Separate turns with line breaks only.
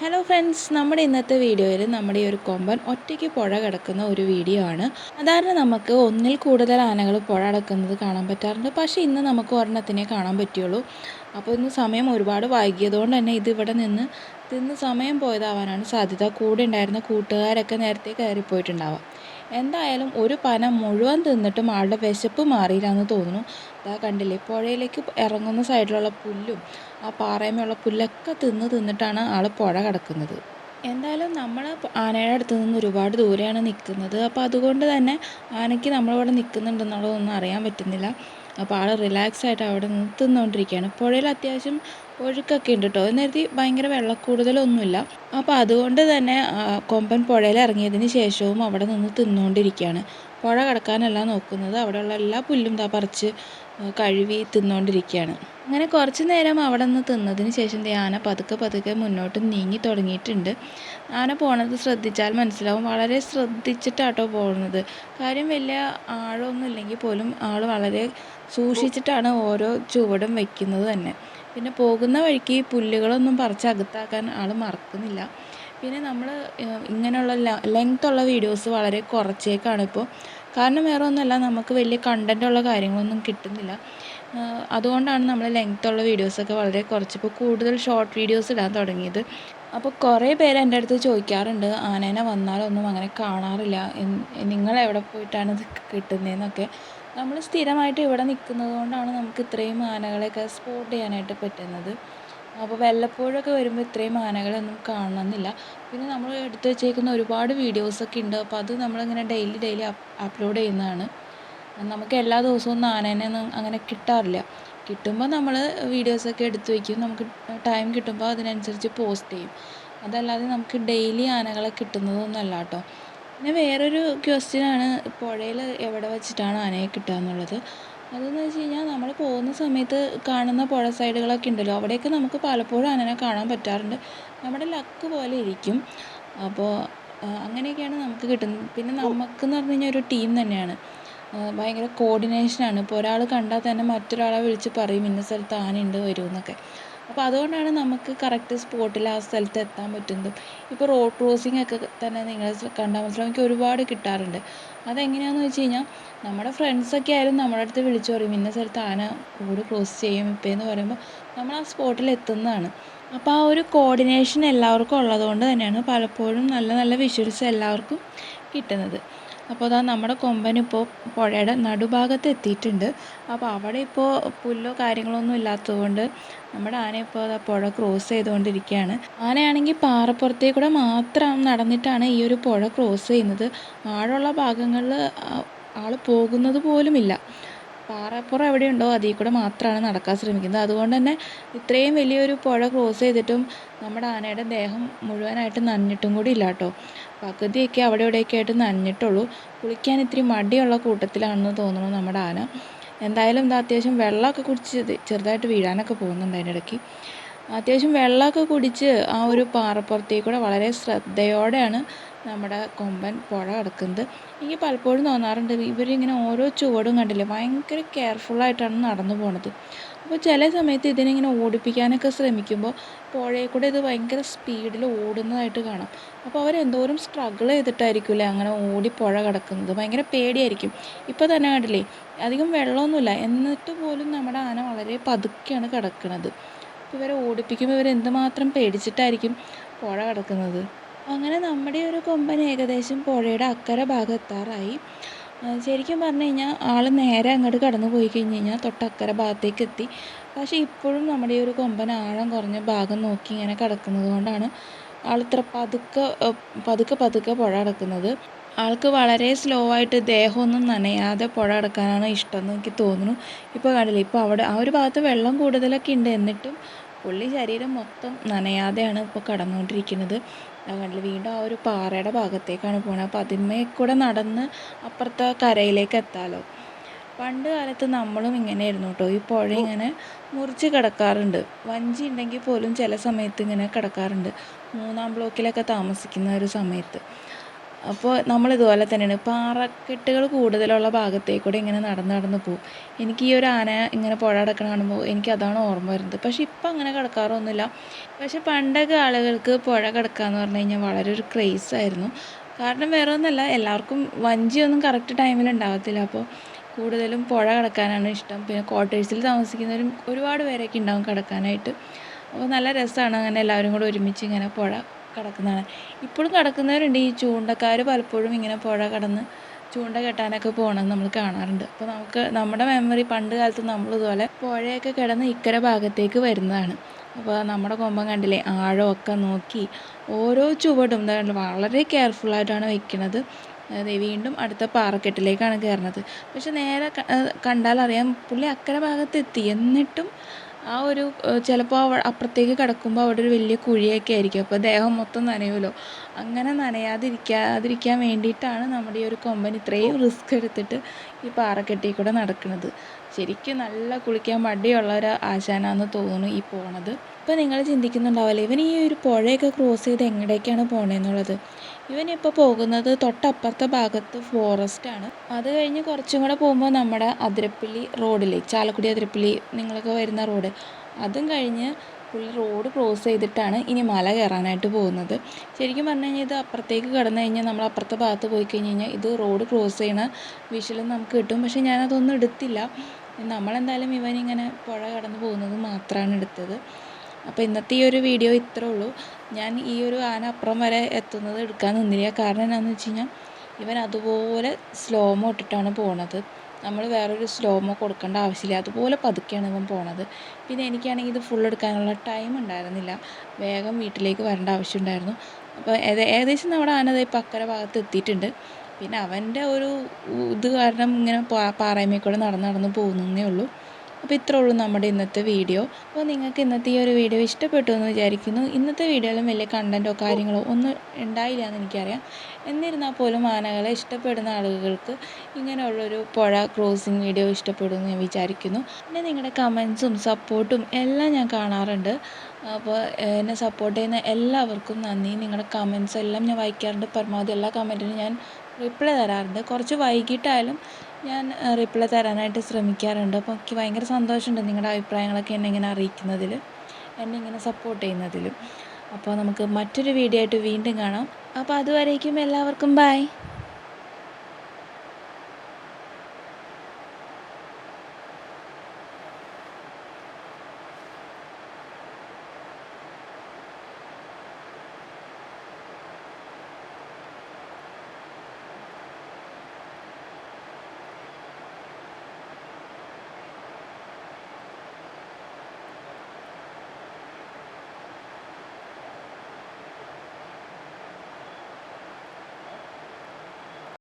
Hello friends നമ്മുടെ ഇന്നത്തെ വീഡിയോയിൽ നമ്മുടെ ഈ ഒരു കൊമ്പൻ ഒറ്റയ്ക്ക് പുഴ കിടക്കുന്ന ഒരു വീഡിയോ ആണ്. സാധാരണ നമുക്ക് ഒന്നിൽ കൂടുതൽ ആനകൾ പുഴ കിടക്കുന്നത് കാണാൻ പറ്റാറുണ്ട്. പക്ഷേ ഇന്ന് നമുക്ക് ഒരെണ്ണത്തിനെ കാണാൻ പറ്റുള്ളൂ അപ്പോൾ ഇന്ന് സമയം ഒരുപാട് വൈകിയതുകൊണ്ട് തന്നെ ഇത് ഇവിടെ നിന്ന് തിന്ന് സമയം പോയതാവാനാണ് സാധ്യത. കൂടെ ഉണ്ടായിരുന്ന കൂട്ടുകാരൊക്കെ നേരത്തെ കയറിപ്പോയിട്ടുണ്ടാവാം. എന്തായാലും ഒരു പന മുഴുവൻ തിന്നിട്ടും ആളുടെ വിശപ്പ് മാറിയില്ലാന്ന് തോന്നുന്നു. അതാ കണ്ടില്ലേ പുഴയിലേക്ക് ഇറങ്ങുന്ന സൈഡിലുള്ള പുല്ലും ആ പാറയമേലുള്ള പുല്ലൊക്കെ തിന്ന് തിന്നിട്ടാണ് ആൾ പുഴ കിടക്കുന്നത്. എന്തായാലും നമ്മൾ ആനയുടെ അടുത്ത് നിന്ന് ഒരുപാട് ദൂരെയാണ് നിൽക്കുന്നത്. അപ്പോൾ അതുകൊണ്ട് തന്നെ ആനയ്ക്ക് നമ്മളിവിടെ നിൽക്കുന്നുണ്ടെന്നുള്ളതൊന്നും അറിയാൻ പറ്റുന്നില്ല. അപ്പോൾ ആൾ റിലാക്സ് ആയിട്ട് അവിടെ നിന്ന് തിന്നുകൊണ്ടിരിക്കുകയാണ് പുഴയിൽ അത്യാവശ്യം ഒഴുക്കൊക്കെ ഉണ്ട് കേട്ടോ നേരത്തെ ഭയങ്കര വെള്ളക്കൂടുതലൊന്നുമില്ല. അപ്പോൾ അതുകൊണ്ട് തന്നെ കൊമ്പൻ പുഴയിൽ ഇറങ്ങിയതിന് ശേഷവും അവിടെ നിന്ന് തിന്നുകൊണ്ടിരിക്കുകയാണ് പുഴ കടക്കാനല്ല നോക്കുന്നത്. അവിടെയുള്ള എല്ലാ പുല്ലും താ പറിച്ച് കഴുകി തിന്നുകൊണ്ടിരിക്കുകയാണ് അങ്ങനെ കുറച്ച് നേരം അവിടെ നിന്ന് തിന്നതിന് ശേഷം ആന പതുക്കെ പതുക്കെ മുന്നോട്ട് നീങ്ങി തുടങ്ങിയിട്ടുണ്ട്. ആന പോണത് ശ്രദ്ധിച്ചാൽ മനസ്സിലാവും. വളരെ ശ്രദ്ധിച്ചിട്ടാട്ടോ പോകുന്നത് കാര്യം വലിയ ആഴമൊന്നും ഇല്ലെങ്കിൽ പോലും ആൾ വളരെ സൂക്ഷിച്ചിട്ടാണ് ഓരോ ചുവടും വയ്ക്കുന്നത് തന്നെ. പിന്നെ പോകുന്ന വഴിക്ക് പുല്ലുകളൊന്നും പറിച്ച് അകത്താക്കാൻ ആൾ മറക്കുന്നില്ല. പിന്നെ നമ്മൾ ഇങ്ങനെയുള്ള ലെങ്ത് ഉള്ള വീഡിയോസ് വളരെ കുറച്ചേക്കാണ് ഇപ്പോൾ കാരണം വേറെ ഒന്നുമല്ല നമുക്ക് വലിയ കണ്ടന്റുള്ള കാര്യങ്ങളൊന്നും കിട്ടുന്നില്ല. അതുകൊണ്ടാണ് നമ്മൾ ലെങ്ത് ഉള്ള വീഡിയോസൊക്കെ വളരെ കുറച്ച് ഇപ്പോൾ കൂടുതൽ ഷോർട്ട് വീഡിയോസ് ഇടാൻ തുടങ്ങിയത്. അപ്പോൾ കുറേ പേര് എന്റെ അടുത്ത് ചോദിക്കാറുണ്ട് ആനേനെ വന്നാലൊന്നും അങ്ങനെ കാണാറില്ല. നിങ്ങൾ എവിടെ പോയിട്ടാണ് ഇത് കിട്ടുന്നതെന്നൊക്കെ നമ്മൾ സ്ഥിരമായിട്ട് ഇവിടെ നിൽക്കുന്നത് കൊണ്ടാണ് നമുക്ക് ഇത്രയും ആനകളെയൊക്കെ സ്പോട്ട് ചെയ്യാനായിട്ട് പറ്റുന്നത്. അപ്പോൾ വല്ലപ്പോഴൊക്കെ വരുമ്പോൾ ഇത്രയും ആനകളൊന്നും കാണണമെന്നില്ല. പിന്നെ നമ്മൾ എടുത്ത് വെച്ചേക്കുന്ന ഒരുപാട് വീഡിയോസൊക്കെ ഉണ്ട്. അപ്പോൾ അത് നമ്മളിങ്ങനെ ഡെയിലി ഡെയിലി അപ്ലോഡ് ചെയ്യുന്നതാണ്. നമുക്ക് എല്ലാ ദിവസവും ഒന്നും ആനേനെ അങ്ങനെ കിട്ടാറില്ല. കിട്ടുമ്പോൾ നമ്മൾ വീഡിയോസൊക്കെ എടുത്ത് വയ്ക്കും നമുക്ക് ടൈം കിട്ടുമ്പോൾ അതിനനുസരിച്ച് പോസ്റ്റ് ചെയ്യും. അതല്ലാതെ നമുക്ക് ഡെയിലി ആനകളെ കിട്ടുന്നതൊന്നുമല്ല കേട്ടോ. പിന്നെ വേറൊരു ക്വസ്റ്റ്യനാണ് പുഴയിൽ എവിടെ വെച്ചിട്ടാണ് ആനയെ കിട്ടുക എന്നുള്ളത്. അതെന്ന് വെച്ച് കഴിഞ്ഞാൽ നമ്മൾ പോകുന്ന സമയത്ത് കാണുന്ന പുഴ സൈഡുകളൊക്കെ ഉണ്ടല്ലോ അവിടെയൊക്കെ നമുക്ക് പലപ്പോഴും ആനനെ കാണാൻ പറ്റാറുണ്ട്. നമ്മുടെ ലക്ക് പോലെ ഇരിക്കും. അപ്പോൾ അങ്ങനെയൊക്കെയാണ് നമുക്ക് കിട്ടുന്നത്. പിന്നെ നമുക്കെന്ന് പറഞ്ഞു കഴിഞ്ഞാൽ ഒരു ടീം തന്നെയാണ്. ഭയങ്കര കോർഡിനേഷനാണ്. ഇപ്പോൾ ഒരാൾ കണ്ടാൽ തന്നെ മറ്റൊരാളെ വിളിച്ച് പറയും ഇന്ന സ്ഥലത്ത് ആനയുണ്ട് വരുമെന്നൊക്കെ അപ്പോൾ അതുകൊണ്ടാണ് നമുക്ക് കറക്റ്റ് സ്പോട്ടിൽ ആ സ്ഥലത്ത് എത്താൻ പറ്റുന്നത്. ഇപ്പോൾ റോഡ് ക്രോസിംഗ് ഒക്കെ തന്നെ നിങ്ങൾ കണ്ടാൽ മനസ്സിലാവും. എനിക്ക് ഒരുപാട് കിട്ടാറുണ്ട്. അതെങ്ങനെയാണെന്ന് വെച്ച് കഴിഞ്ഞാൽ നമ്മുടെ ഫ്രണ്ട്സൊക്കെ ആയാലും നമ്മുടെ അടുത്ത് വിളിച്ചു പറയും ഇന്ന സ്ഥലത്ത് ആന റോഡ് ക്രോസ് ചെയ്യും ഇപ്പോൾ എന്ന് പറയുമ്പോൾ നമ്മൾ ആ സ്പോട്ടിൽ എത്തുന്നതാണ്. അപ്പോൾ ആ ഒരു കോർഡിനേഷൻ എല്ലാവർക്കും ഉള്ളതുകൊണ്ട് തന്നെയാണ് പലപ്പോഴും നല്ല നല്ല വിഷ്വൽസ് എല്ലാവർക്കും കിട്ടുന്നത്. അപ്പോൾ അതാ നമ്മുടെ കൊമ്പനിപ്പോൾ പുഴയുടെ നടുഭാഗത്ത് എത്തിയിട്ടുണ്ട്. അപ്പോൾ അവിടെ ഇപ്പോൾ പുല്ലോ കാര്യങ്ങളൊന്നും ഇല്ലാത്തതുകൊണ്ട് നമ്മുടെ ആന ഇപ്പോൾ അതാ പുഴ ക്രോസ് ചെയ്തുകൊണ്ടിരിക്കുകയാണ്. ആനയാണെങ്കിൽ പാറപ്പുറത്തേ കൂടെ മാത്രം നടന്നിട്ടാണ് ഈ ഒരു പുഴ ക്രോസ് ചെയ്യുന്നത്. ആഴമുള്ള ഭാഗങ്ങളിൽ ആൾ പോകുന്നത് പോലുമില്ല. പാറപ്പുറം എവിടെയുണ്ടോ അതിൽ കൂടെ മാത്രമാണ് നടക്കാൻ ശ്രമിക്കുന്നത്. അതുകൊണ്ട് തന്നെ ഇത്രയും വലിയൊരു പുഴ ക്രോസ് ചെയ്തിട്ടും നമ്മുടെ ആനയുടെ ദേഹം മുഴുവനായിട്ട് നനഞ്ഞിട്ടും കൂടി ഇല്ല കേട്ടോ. പകുതിയൊക്കെ അവിടെ ഇവിടെയൊക്കെ ആയിട്ട് നനഞ്ഞിട്ടുള്ളൂ. കുളിക്കാൻ ഇത്തിരി മടിയുള്ള കൂട്ടത്തിലാണെന്ന് തോന്നുന്നു നമ്മുടെ ആന. എന്തായാലും എന്താ അത്യാവശ്യം വെള്ളമൊക്കെ കുടിച്ച് ചെറുതായിട്ട് വീഴാനൊക്കെ പോകുന്നുണ്ട് അതിന്റെ ഇടയ്ക്ക് അത്യാവശ്യം വെള്ളമൊക്കെ കുടിച്ച് ആ ഒരു പാറപ്പുറത്തേക്ക് കൂടെ വളരെ ശ്രദ്ധയോടെയാണ് നമ്മുടെ കൊമ്പൻ പുഴ കിടക്കുന്നത്. എനിക്ക് പലപ്പോഴും തോന്നാറുണ്ട് ഇവരിങ്ങനെ ഓരോ ചുവടും കണ്ടില്ലേ ഭയങ്കര കെയർഫുള്ളായിട്ടാണ് നടന്നു പോണത്. അപ്പോൾ ചില സമയത്ത് ഇതിനിങ്ങനെ ഓടിപ്പിക്കാനൊക്കെ ശ്രമിക്കുമ്പോൾ പുഴയിൽ കൂടെ ഇത് ഭയങ്കര സ്പീഡിൽ ഓടുന്നതായിട്ട് കാണാം. അപ്പോൾ അവരെന്തോരം സ്ട്രഗിൾ ചെയ്തിട്ടായിരിക്കില്ലേ അങ്ങനെ ഓടി പുഴ കിടക്കുന്നത്? ഭയങ്കര പേടിയായിരിക്കും. ഇപ്പോൾ തന്നെ കണ്ടില്ലേ അധികം വെള്ളമൊന്നുമില്ല. എന്നിട്ട് പോലും നമ്മുടെ ആന വളരെ പതുക്കെയാണ് കിടക്കുന്നത് ഇവരെ ഓടിപ്പിക്കുമ്പോൾ ഇവർ എന്തുമാത്രം പേടിച്ചിട്ടായിരിക്കും പുഴ കിടക്കുന്നത്? അങ്ങനെ നമ്മുടെ ഒരു കൊമ്പൻ ഏകദേശം പുഴയുടെ അക്കരെ ഭാഗത്താറായി ശരിക്കും പറഞ്ഞു കഴിഞ്ഞാൽ ആൾ നേരെ അങ്ങോട്ട് കടന്നു പോയി കഴിഞ്ഞ് കഴിഞ്ഞാൽ തൊട്ടക്കര ഭാഗത്തേക്ക് എത്തി. പക്ഷേ ഇപ്പോഴും നമ്മുടെ ഒരു കൊമ്പൻ ആഴം കുറഞ്ഞ ഭാഗം നോക്കി ഇങ്ങനെ കിടക്കുന്നത് കൊണ്ടാണ് ആൾ ഇത്ര പതുക്കെ പതുക്കെ പതുക്കെ പുഴ കിടക്കുന്നത്. ആൾക്ക് വളരെ സ്ലോ ആയിട്ട് ദേഹമൊന്നും നനയാതെ പുഴ കിടക്കാനാണ് ഇഷ്ടം എന്ന് എനിക്ക് തോന്നുന്നു. ഇപ്പോൾ കണ്ടില്ലേ ഇപ്പോൾ അവിടെ ആ ഒരു ഭാഗത്ത് വെള്ളം കൂടുതലൊക്കെ ഉണ്ട്. എന്നിട്ടും പുള്ളി ശരീരം മൊത്തം നനയാതെയാണ് ഇപ്പോൾ കടന്നുകൊണ്ടിരിക്കുന്നത്. കണ്ടില്ല വീണ്ടും ആ ഒരു പാറയുടെ ഭാഗത്തേക്കാണ് പോണത് അപ്പോൾ അതിന്മേ കൂടെ നടന്ന് അപ്പുറത്തെ കരയിലേക്ക് എത്താമല്ലോ പണ്ട് കാലത്ത് നമ്മളും ഇങ്ങനെയായിരുന്നു കേട്ടോ. ഈ പുഴ ഇങ്ങനെ മുറിച്ച് കിടക്കാറുണ്ട്. വഞ്ചി ഉണ്ടെങ്കിൽ പോലും ചില സമയത്ത് ഇങ്ങനെ കിടക്കാറുണ്ട്. മൂന്നാം ബ്ലോക്കിലൊക്കെ താമസിക്കുന്ന ഒരു സമയത്ത്. അപ്പോൾ നമ്മളിതുപോലെ തന്നെയാണ്. പാറക്കെട്ടുകൾ കൂടുതലുള്ള ഭാഗത്തേക്കൂടെ ഇങ്ങനെ നടന്ന് നടന്ന് പോകും എനിക്ക് ഈ ഒരു ആന ഇങ്ങനെ പുഴ കിടക്കണ കാണുമ്പോൾ എനിക്ക് അതാണ് ഓർമ്മ വരുന്നത്. പക്ഷേ ഇപ്പം അങ്ങനെ കിടക്കാറൊന്നുമില്ല. പക്ഷേ പണ്ടൊക്കെ ആളുകൾക്ക് പുഴ കിടക്കുക എന്ന് പറഞ്ഞു കഴിഞ്ഞാൽ വളരെ ഒരു ക്രേസ് ആയിരുന്നു. കാരണം വേറെ ഒന്നുമല്ല എല്ലാവർക്കും വഞ്ചിയൊന്നും കറക്റ്റ് ടൈമിൽ ഉണ്ടാകത്തില്ല അപ്പോൾ കൂടുതലും പുഴ കിടക്കാനാണ് ഇഷ്ടം. പിന്നെ ക്വാർട്ടേഴ്സിൽ താമസിക്കുന്നവരും ഒരുപാട് പേരൊക്കെ ഉണ്ടാകും കിടക്കാനായിട്ട്. അപ്പോൾ നല്ല രസമാണ് അങ്ങനെ എല്ലാവരും കൂടെ ഒരുമിച്ച് ഇങ്ങനെ പുഴ കിടക്കുന്നതാണ്. ഇപ്പോഴും കിടക്കുന്നവരുണ്ട്. ഈ ചൂണ്ടക്കാർ പലപ്പോഴും ഇങ്ങനെ പുഴ കടന്ന് ചൂണ്ട കെട്ടാനൊക്കെ പോകണത് നമ്മൾ കാണാറുണ്ട്. അപ്പോൾ നമുക്ക് നമ്മുടെ മെമ്മറി പണ്ട് കാലത്ത് നമ്മളിതുപോലെ പുഴയൊക്കെ കിടന്ന് ഇക്കര ഭാഗത്തേക്ക് വരുന്നതാണ്. അപ്പോൾ നമ്മുടെ കൊമ്പം കണ്ടില്ലേ? ആഴമൊക്കെ നോക്കി ഓരോ ചുവടും എന്താ വളരെ കെയർഫുള്ളായിട്ടാണ് വെക്കുന്നത് അതായത് വീണ്ടും അടുത്ത പാറക്കെട്ടിലേക്കാണ് കയറുന്നത് പക്ഷെ നേരെ കണ്ടാൽ അറിയാം പുള്ളി അക്കരെ ഭാഗത്ത് എത്തി എന്നിട്ടും ആ ഒരു ചിലപ്പോൾ അപ്പുറത്തേക്ക് കിടക്കുമ്പോൾ അവിടെ ഒരു വലിയ കുഴിയൊക്കെ ആയിരിക്കും. അപ്പോൾ ദേഹം മൊത്തം നനയുമല്ലോ. അങ്ങനെ നനയാതിരിക്കാതിരിക്കാൻ വേണ്ടിയിട്ടാണ് നമ്മുടെ ഈ ഒരു കൊമ്പൻ ഇത്രയും റിസ്ക് എടുത്തിട്ട് ഈ പാറക്കെട്ടിൽ കൂടെ നടക്കുന്നത്. ശരിക്കും നല്ല കുളിക്കാൻ മടിയുള്ള ഒരു ആശാനാന്ന് തോന്നുന്നു ഈ പോണത്. ഇപ്പം നിങ്ങൾ ചിന്തിക്കുന്നുണ്ടാവില്ല ഇവൻ ഈ ഒരു പുഴയൊക്കെ ക്രോസ് ചെയ്ത് എങ്ങടേക്കാണ് പോണേന്നുള്ളത്? ഇവനിപ്പോൾ പോകുന്നത് തൊട്ടപ്പുറത്തെ ഭാഗത്ത് ഫോറസ്റ്റാണ് അത് കഴിഞ്ഞ് കുറച്ചും കൂടെ പോകുമ്പോൾ നമ്മുടെ അതിരപ്പള്ളി റോഡിലേ ചാലക്കുടി അതിരപ്പള്ളി നിങ്ങളൊക്കെ വരുന്ന റോഡ്. അതും കഴിഞ്ഞ് പുള്ളി റോഡ് ക്രോസ് ചെയ്തിട്ടാണ് ഇനി മല കയറാനായിട്ട് പോകുന്നത്. ശരിക്കും പറഞ്ഞു കഴിഞ്ഞാൽ ഇത് അപ്പുറത്തേക്ക് കടന്നു കഴിഞ്ഞാൽ നമ്മൾ അപ്പുറത്തെ ഭാഗത്ത് പോയി കഴിഞ്ഞ് കഴിഞ്ഞാൽ ഇത് റോഡ് ക്രോസ് ചെയ്യണ വിഷലും നമുക്ക് കിട്ടും. പക്ഷേ ഞാനതൊന്നും എടുത്തില്ല. നമ്മളെന്തായാലും ഇവനിങ്ങനെ പുഴ കടന്ന് പോകുന്നത് മാത്രമാണ് എടുത്തത്. അപ്പോൾ ഇന്നത്തെ ഈ ഒരു വീഡിയോ ഇത്രേ ഉള്ളൂ. ഞാൻ ഈ ഒരു ആന അപ്പുറം വരെ എത്തുന്നത് എടുക്കാൻ നിന്നില്ല. കാരണം എന്താണെന്ന് വെച്ച് കഴിഞ്ഞാൽ ഇവൻ അതുപോലെ സ്ലോമോ ഇട്ടിട്ടാണ് പോണത്. നമ്മൾ വേറൊരു സ്ലോമോ കൊടുക്കേണ്ട ആവശ്യമില്ല. അതുപോലെ പതുക്കെയാണ് ഇവൻ പോണത്. പിന്നെ എനിക്കാണെങ്കിൽ ഇത് ഫുൾ എടുക്കാനുള്ള ടൈം ഉണ്ടായിരുന്നില്ല. വേഗം വീട്ടിലേക്ക് വരേണ്ട ആവശ്യമുണ്ടായിരുന്നു അപ്പോൾ ഏകദേശം നമ്മുടെ ആന ഇപ്പം അക്കരെ ഭാഗത്ത് എത്തിയിട്ടുണ്ട്. പിന്നെ അവന്റെ ഒരു ഇത് കാരണം ഇങ്ങനെ പാറയമേ കൂടെ നടന്ന് നടന്ന് പോകുന്നേ ഉള്ളൂ. അപ്പോൾ ഇത്രേ ഉള്ളൂ നമ്മുടെ ഇന്നത്തെ വീഡിയോ. അപ്പോൾ നിങ്ങൾക്ക് ഇന്നത്തെ ഈ ഒരു വീഡിയോ ഇഷ്ടപ്പെട്ടു എന്ന് വിചാരിക്കുന്നു. ഇന്നത്തെ വീഡിയോയിലും വലിയ കണ്ടന്റോ കാര്യങ്ങളോ ഒന്നും ഉണ്ടായില്ല എന്ന് എനിക്കറിയാം. എന്നിരുന്നാൽ പോലും ആനകളെ ഇഷ്ടപ്പെടുന്ന ആളുകൾക്ക് ഇങ്ങനെയുള്ളൊരു പുഴ ക്രോസിങ് വീഡിയോ ഇഷ്ടപ്പെടുമെന്ന് ഞാൻ വിചാരിക്കുന്നു. പിന്നെ നിങ്ങളുടെ കമൻസും സപ്പോർട്ടും എല്ലാം ഞാൻ കാണാറുണ്ട്. അപ്പോൾ എന്നെ സപ്പോർട്ട് ചെയ്യുന്ന എല്ലാവർക്കും നന്ദി. നിങ്ങളുടെ കമൻസ് എല്ലാം ഞാൻ വായിക്കാറുണ്ട്. പരമാവധി എല്ലാ കമന്റിനും ഞാൻ റിപ്ലൈ തരാറുണ്ട്. കുറച്ച് വൈകിട്ടായാലും ഞാൻ റിപ്ലൈ തരാനായിട്ട് ശ്രമിക്കാറുണ്ട്. അപ്പോൾ എനിക്ക് ഭയങ്കര സന്തോഷമുണ്ട് നിങ്ങളുടെ അഭിപ്രായങ്ങളൊക്കെ എന്നെ ഇങ്ങനെ അറിയിക്കുന്നതിൽ എന്നെ ഇങ്ങനെ സപ്പോർട്ട് ചെയ്യുന്നതിലും. അപ്പോൾ നമുക്ക് മറ്റൊരു വീഡിയോ ആയിട്ട് വീണ്ടും കാണാം. അപ്പോൾ അതുവരേക്കും എല്ലാവർക്കും ബൈ